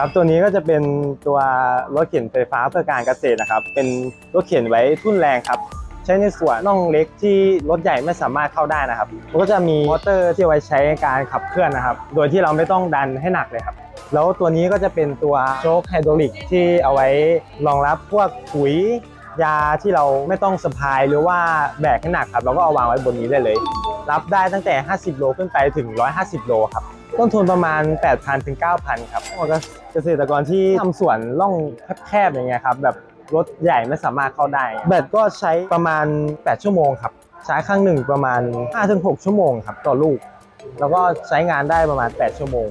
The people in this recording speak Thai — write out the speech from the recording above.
ครับตัวนี้ก็จะเป็นตัวรถเข็นไฟฟ้าเพื่อการเกษตรนะครับ เป็นรถเข็นไว้ทุ่นแรงครับใช้ในส่วนน่องเล็กที่รถใหญ่ไม่สามารถเข้าได้นะครับมันก็จะมีมอเตอร์ที่ไว้ใช้ในการขับเคลื่อนนะครับ โดยที่เราไม่ต้องดันให้หนักเลยครับ แล้วตัวนี้ก็จะเป็นตัวโชคไฮดรอลิกที่เอาไว้รองรับพวกปุ๋ยยาที่เราไม่ต้องสะพายหรือว่าแบกให้หนักครับเราก็เอาวางไว้บนนี้ได้เลย รับได้ตั้งแต่ 50 โลขึ้นไปถึง 150 โลครับ ต้นทุนประมาณ 8,000ถึง9,000 ครับเกษตรกรที่ทำสวนล่องแคบๆอย่างเงี้ยครับ แบบรถใหญ่ไม่สามารถเข้าได้ แบตก็ใช้ประมาณ 8 ชั่วโมงครับ ใช้ครั้งหนึ่งประมาณ 5-6 ชั่วโมงครับต่อลูก แล้วก็ใช้งานได้ประมาณ 8 ชั่วโมง